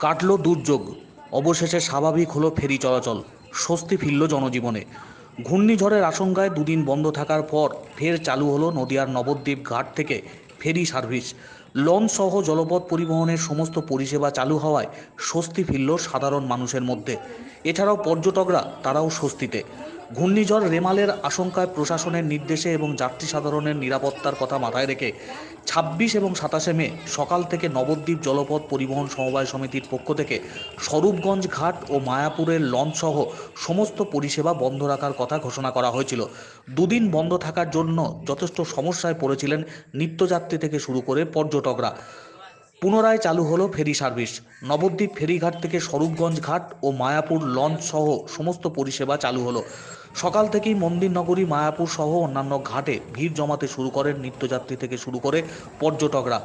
কাটল দুর্যোগ। অবশেষে স্বাভাবিক হলো ফেরি চলাচল। স্বস্তি ফিরল জনজীবনে। ঘূর্ণিঝড়ের আশঙ্কায় দুদিন বন্ধ থাকার পর ফের চালু হলো নদিয়ার নবদ্বীপ ঘাট থেকে ফেরি সার্ভিস। লঞ্চ সহ জলপথ পরিবহনের সমস্ত পরিষেবা চালু হওয়ায় স্বস্তি ফিরল সাধারণ মানুষের মধ্যে। এছাড়াও পর্যটকরা তারাও স্বস্তিতে। ঘূর্ণিঝড় রেমালের আশঙ্কায় প্রশাসনের নির্দেশে এবং যাত্রী সাধারণের নিরাপত্তার কথা মাথায় রেখে ছাব্বিশ এবং সাতাশে মে সকাল থেকে নবদ্বীপ জলপথ পরিবহন সমবায় সমিতির পক্ষ থেকে স্বরূপগঞ্জ ঘাট ও মায়াপুরের লঞ্চ সহ সমস্ত পরিষেবা বন্ধ রাখার কথা ঘোষণা করা হয়েছিল। দুদিন বন্ধ থাকার জন্য যথেষ্ট সমস্যায় পড়েছিলেন নিত্যযাত্রী থেকে শুরু করে পর্যটকরা। পুনরায় চালু হলো ফেরি সার্ভিস। নবদ্বীপ ফেরিঘাট থেকে স্বরূপগঞ্জ ঘাট ও মায়াপুর লঞ্চ সহ সমস্ত পরিষেবা চালু হলো। সকাল থেকেই মন্দির নগরী মায়াপুর সহ অন্যান্য ঘাটে ভিড় জমাতে শুরু করেন নিত্যযাত্রী থেকে শুরু করে পর্যটকরা।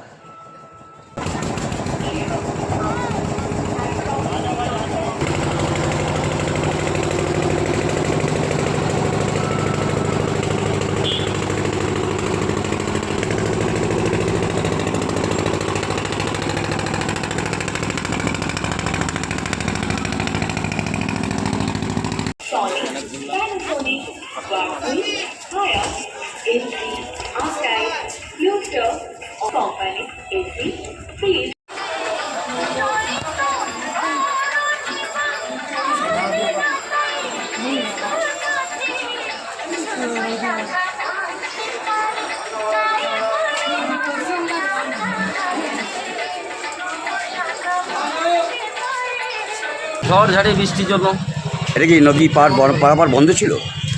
বাংলি ঝড় ঝাড়ে বৃষ্টির জন্য। এটা কি নদী পার পারাপার বন্ধ ছিল?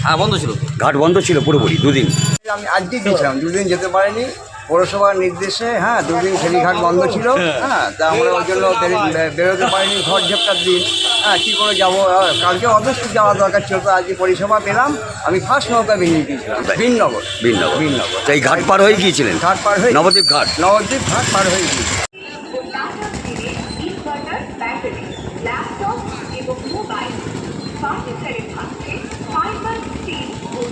হ্যাঁ বন্ধ ছিল। ঘাট বন্ধ ছিল পুরোপুরি দুদিন। আমি আজকে গেছিলাম দুদিন যেতে পারিনি। পৌরসভার নির্দেশে হ্যাঁ দুদিন ফেরিঘাট বন্ধ ছিল। হ্যাঁ। তা আমরা ওই জন্য বেরোতে পারিনি ঝড় ঝাপটার দিন। হ্যাঁ কী করে যাব? হ্যাঁ, কালকে অবশ্যই যাওয়া দরকার ছিল তো আজকে পরিষেবা পেলাম। আমি ফার্স্ট নৌকা বেরিয়ে গিয়েছিলাম বিননগর বিননগর বিননগর এই ঘাট পার হয়ে গিয়েছিলেন? ঘাট পার হয়ে নবদ্বীপ ঘাট? নবদ্বীপ ঘাট পার হয়ে গিয়েছি। ইনভার্টার ব্যাটারি ল্যাপটপ এবং মোবাইল see.